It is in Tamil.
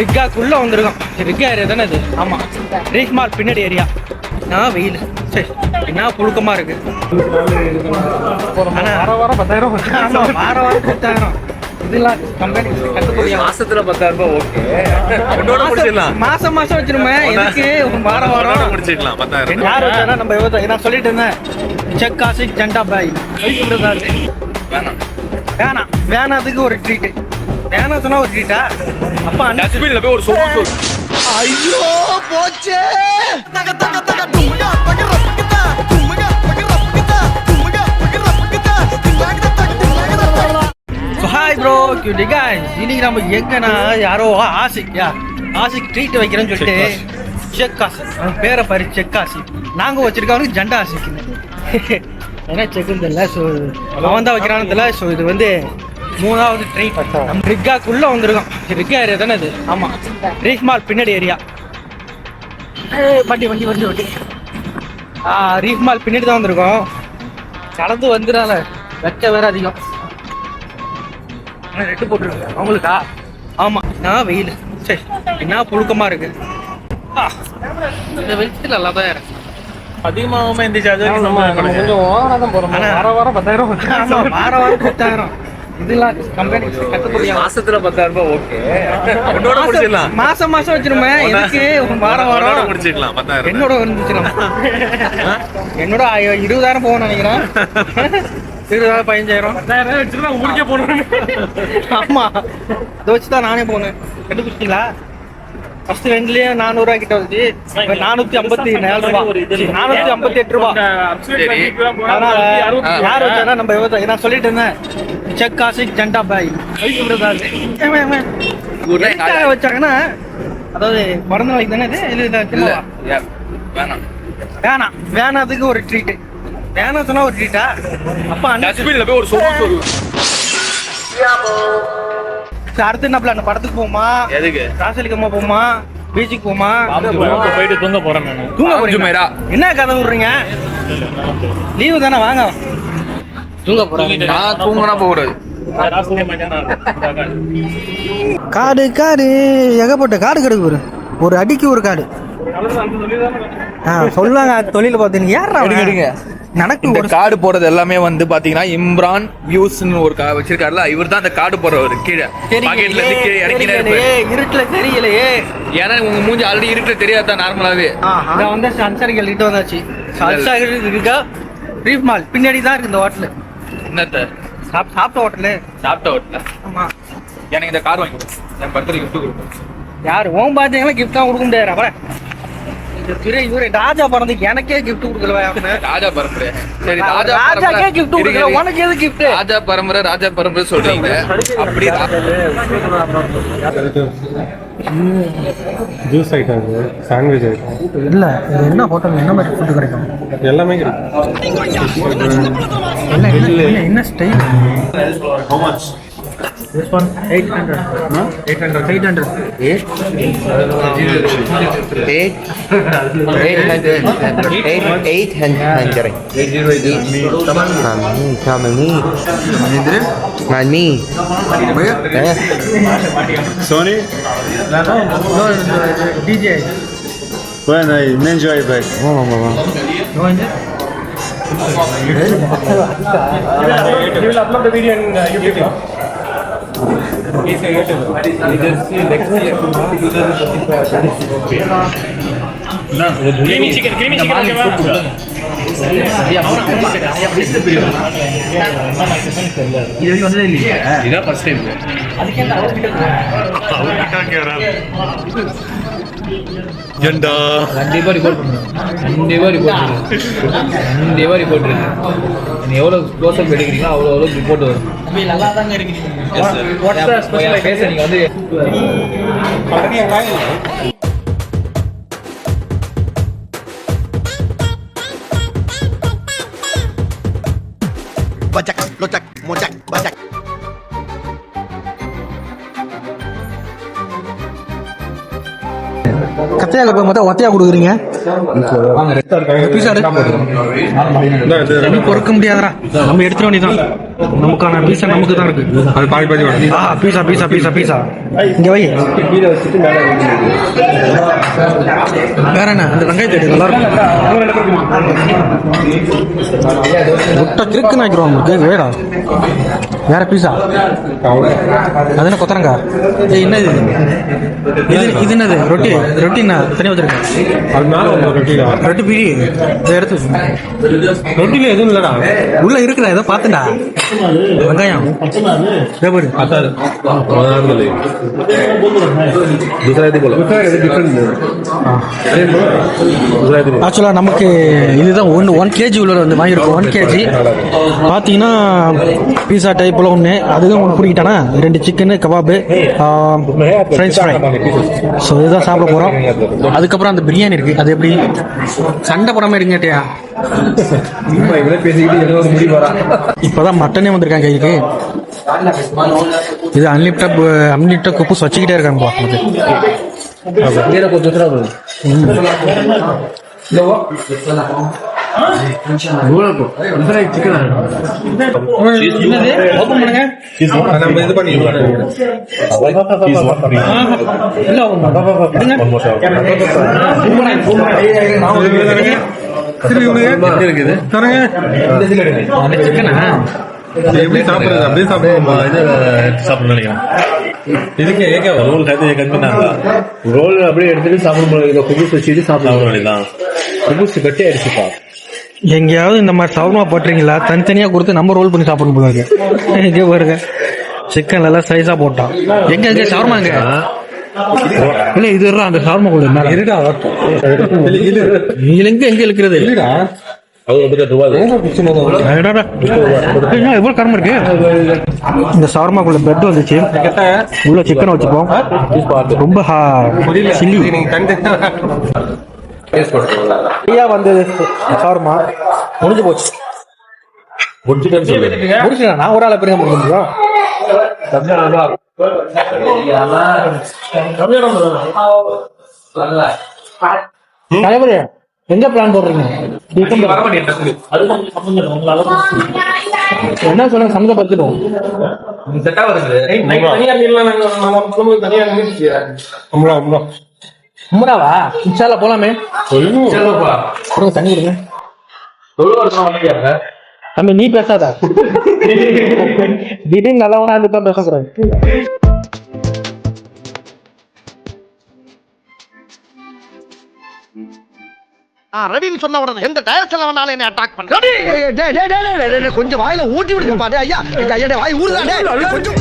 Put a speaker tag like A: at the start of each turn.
A: ரிக்காக்குள்ள வந்திருக்கோம் ரிக்கா ஏரியா தானே இது? ஆமா. ரீக் மால் பின்னாடி ஏரியா. நான் வெயில்? சரி. என்ன புழுக்கமா இருக்கு?
B: வர வர பத்தாயிரம்
A: ஆமா, வார வாரம் பத்தாயிரம். இதெல்லாம் கம்பெனி கட்டுப்படியா
B: மாசத்துல பத்தாயிரம் ரூபாய் ஓகே.
A: மாசம் மாசம் வச்சிருமே. எனக்கு வார வாரம்.
B: முடிச்சிடலாம். பத்தாயிரம்
A: யார் வச்சாரா நம்ம நான் சொல்லிட்டு இருந்தேன். செக் காசிக் ஜண்டா பாய்.
B: வேணாம்.
A: வேணாம். வேணாதுக்கு ஒரு ட்ரீட் வேணாம் சொன்னா ஒரு ட்ரீட்டா அப்பா அண்ணா
B: டஸ்ட்பின்ல போய் ஒரு சோறு சோறு
A: so hi bro cutie guys. இன்னைக்கு நம்ம எங்கன்னா யாரோ ஆசிக் யா? ஆசிக் ட்ரீட் வைக்கிறேன்னு சொல்லிட்டு செக் காசு அவன் பேரை பாரு செக் காசு நாங்கள் வச்சிருக்கவனுக்கு ஜண்டா ஆசிக்குன்னு. ஏன்னா செக்குன்னு தெரியல ஸோ அவன் தான் வைக்கிறான்னு தெரியல ஸோ இது வந்து மூணாவது ட்ரீட் நம்ம ரிக்காக்குள்ளே வந்திருக்கோம். ரிக்கா ஏரியா தானே இது ஆமாம் ரீக் மால் பின்னாடி ஏரியா வண்டி வண்டி வண்டி வண்டி. ஆ ரீஃப் மால் பின்னாடி தான் வந்திருக்கோம். கலந்து வந்துடால வெக்க வேற அதிகம். ரெட்டு போட்டுருக்கு அவங்களுக்கா? ஆமா. நான் வெயில்? சரி என்ன புழுக்கமா இருக்கு? இந்த வெளிச்சத்தில் நல்லா தான் இருக்கு.
B: அதிகமாகாம இந்த சார்ஜர்
C: நம்ம கொஞ்சம் ஓவரா தான் போறோம்.
A: ஆனா-
C: வர வர பத்தாயிரம்.
A: ஆமா வார வாரம் பத்தாயிரம். இதெல்லாம் கம்பெனி
B: மாசத்துல பத்தாயிரம் ரூபாய் ஓகே உன்னோட முடிச்சிடலாம்.
A: மாசம் மாசம் வச்சிருமே. எனக்கு வார
B: உன்னோட
A: வாரம்
B: முடிச்சிடலாம் பத்தாயிரம்
A: என்னோட வந்துச்சுனா என்னோட இருபதாயிரம் போகும் நினைக்கிறேன். இருபதாயிரம் பதினஞ்சாயிரம்.
C: பத்தாயிரம் ஊருக்கே போகணும்
A: ஆமா. இதை வச்சு தான் நானே போனேன். கண்டுபிடிச்சிங்களா ஃபர்ஸ்ட் ரெண்டுலயே நானூறுவா கிட்ட வந்துச்சு. இப்ப நானூத்தி ஐம்பத்தி நாலு ரூபா. நானூத்தி ஐம்பத்தி எட்டு ரூபா. அதனால யார் வச்சாரா நம்ம விவசாயி. நான் சொல்லிட்டு இருந்தேன். செக் காசிக் ஜண்டா பாய். எதுக்காக வச்சாங்கன்னா அதாவது பிறந்த நாளைக்கு தானே இது? இல்ல?
B: வேணாம்.
A: வேணாம். வேணாதுக்கு ஒரு ட்ரீட் வேணாம் சொன்னா ஒரு ட்ரீட்டா அப்பா
B: டஸ்ட்பின்ல போய் ஒரு சோறு சோறு
A: சரி, அடுத்து என்ன பிளான் படத்துக்கு போமா
B: எதுக்கு?
A: ராசலிக்கம்மா போமா பீச்சுக்கு போமா
C: போயிட்டு தூங்க போறேன் நான்.
A: தூங்க போறீங்களா? என்ன கதை விடுறீங்க? லீவு தானே வாங்க. தூங்க போறேன்.
B: நான் தூங்கினா போக கூடாது
A: காடு காடு. ஏகப்பட்ட காடு கிடக்கு ஒரு ஒரு அடிக்கு ஒரு காடு. ஆ சொல்லுவாங்க தொழில பார்த்தீங்க யாரா
B: எடுங்க, எடுங்க.
A: நடக்கு
B: இந்த
A: ஒரு
B: கார்டு போடுறது எல்லாமே வந்து பாத்தீங்கன்னா இம்ரான் வியூஸ்னு ஒரு கா வச்சிருக்காருல இவர் தான் அந்த கார்டு போடுறவர் கீழே. பாக்கெட்ல இருந்து கீழே இறக்கினே
A: இருட்டுல தெரியலையே.
B: ஏன்னா உங்க மூஞ்சி ஆல்ரெடி இருட்டுல தெரியாதா நார்மலாவே.
A: நான் வந்து அன்சாரிகள் கிட்ட வந்தாச்சு. அன்சாரிகள் இருக்கா? ரீஃப் மால் பின்னாடி தான் இருக்கு இந்த ஹோட்டலு
B: என்னத்த?
A: சாப் சாப்பிட்ட ஹோட்டலு
B: சாப்பிட்ட ஓட்டல
A: ஆமா.
B: எனக்கு இந்த கார் வாங்கி. என் பர்த்டே கிஃப்ட் கொடுப்பேன்
A: யார் ஓம் பார்த்தீங்கன்னா கிஃப்டாக கொடுக்க முடியாது இவரு ராஜா பிறந்துக்கு எனக்கே கிஃப்ட் கொடுக்கல அவனு.
B: ராஜா பரம்பரை. சரி ராஜா
A: ராஜாக்கே
B: பரம்பரை.
A: கிஃப்ட் கொடுக்கல. உனக்கு எது கிஃப்ட்
B: ராஜா பரம்பரை ராஜா பரம்பரை சொல்றீங்க. அப்படி
C: ஜூஸ் ஐட்டம் இருக்கு சாண்ட்விச் ஐட்டம்
A: இல்ல இது என்ன ஹோட்டல் என்ன மாதிரி ஃபுட் கிடைக்கும்?
C: எல்லாமே கிடைக்கும்.
A: என்ன என்ன என்ன style this This one 800. No? 800. 800. 8?
D: 8? 800. 800. 800. 800. Come on me. Come on me. Where?
C: Sony?
A: No, no, no, DJ.
C: When I enjoy back.
D: Oh, oh, oh.
A: No,
C: You will upload the video in uh, YouTube.
D: Mama.
A: இது வரைக்கும் வந்ததே இல்லையா
B: இதான் ஃபர்ஸ்ட் டைம் ஜெண்டா
E: கண்டிப்பா ரிப்போர்ட் பண்ணுவேன். கண்டிப்பா ரிப்போர்ட் பண்ணுவேன். கண்டிப்பா ரிப்போர்ட் இருக்கு நீ எவ்வளவு க்ளோஸ் அப் எடுக்கிறீங்களோ அவ்வளோ அவ்வளோ ரிப்போர்ட் வரும்.
A: நல்லா தாங்க இருக்கீங்க
E: என் பேச நீங்க வந்து
A: கத்தையா கப்ப மொத்தம் ஒத்தையா கொடுக்குறீங்க? பீஸா பொறுக்க முடியாதடா. நம்ம எடுத்துட வேண்டியதான் நமக்கான பீஸா நமக்கு தான் இருக்கு.
C: அது பாதி பாதி வரும்.
A: ஆ பீஸா பீஸா பீஸா பீஸா இங்க வை. வேற என்ன? அந்த வெங்காயத்தை நல்லா இருக்கும். முட்டை கிறுக்கு நாய்க்கிறோம் உங்களுக்கு வேடா. வேற பீஸா அது என்ன கொத்தரங்கா? ஏய் என்ன இது? இது இது என்னது? ரொட்டி ரொட்டி என்ன? தனியாக வச்சிருக்கேன் ரொட்டி பிடி இதை எடுத்து
C: ரொட்டியில் எதுவும் இல்லைடா.
A: உள்ள இருக்குடா ஏதோ பார்த்தேன்டா வெங்காயம். ஆக்சுவலாக நமக்கு இதுதான் ஒன் ஒன் கேஜி உள்ள வந்து வாங்கியிருக்கோம். ஒன் கேஜி பார்த்தீங்கன்னா பீஸா டைப்பில் ஒன்று அதுதான் ஒன்று பிடிக்கிட்டானா? ரெண்டு chicken kebab French fry so இதுதான் சாப்பிட போகிறோம் அதுக்கப்புறம் அந்த பிரியாணி இருக்குது அது எப்படி? சண்டை போடாமல் இருங்கட்டியா இப்போதான் மட்டனே வந்திருக்காங்க கைக்கு. இது அன்லிமிட்டட் அன்லிமிட்டட் குப்பூஸ் வச்சுக்கிட்டே இருக்காங்க பா
C: இருக்குது? தரங்க?
A: சிக்கனா?
C: எப்படி சாப்பிடுறது? அப்படியே சாப்பிடுவோமா இது
F: சாப்பிடணும் நினைக்கிறேன்.
C: இதுக்கு ஏகே
F: ரோல் கத்துனாங்க
E: ரோல் அப்படியே எடுத்துட்டு சாப்பிடும் இதை குபூஸ் வச்சுட்டு
F: சாப்பிட வேண்டியதான்
E: குபூஸ் கட்டி அடிச்சுப்பா.
A: எங்கேயாவது இந்த மாதிரி சவர்மா போட்டுறீங்களா? தனித்தனியா கொடுத்து நம்ம ரோல் பண்ணி சாப்பிடணும் போல இருக்கு. இங்கே பாருங்க. சிக்கன் எல்லாம் சைஸா போட்டான். எங்க எங்க சவர்மா எங்க? இல்ல இது அந்த கூட என்ன
C: இருடா
A: இதுல எங்க எங்க இருக்கிறது. என்ன இவ்வளவு கரமா இருக்கு. இந்த சவர்மாக்குள்ள பெட் வந்துச்சு. உள்ள சிக்கன் வச்சுப்போம். ரொம்ப சில்லி. ஐயா வந்து சவர்மா முடிஞ்சு போச்சு.
F: முடிச்சுட்டேன்னு சொல்லு.
A: முடிச்சுடா நான் ஒரு ஆளை பெரிய முடியும்? தலைவரே எங்க பிளான் போடுறீங்க? என்ன சொல்லுங்க சம்மந்த பத்துடும்
C: அம்மா அம்மா
A: உம்ராவா இன்ஷால்லா போலாமே. தண்ணி கொடுங்க. தம்பி நீ பேசாத. திடீர்னு நல்லவனா இருந்து தான் பேசக்கூடாது
G: ரெடின்னு சொன்ன உடனே எந்த டயர்ஸ்ல வேணாலும் என்ன அட்டாக் பண்ண. கொஞ்சம் வாயில ஊட்டி விடுங்க பாரு ஐயா ஐயா வாய் ஊடுதானே கொஞ்சம்.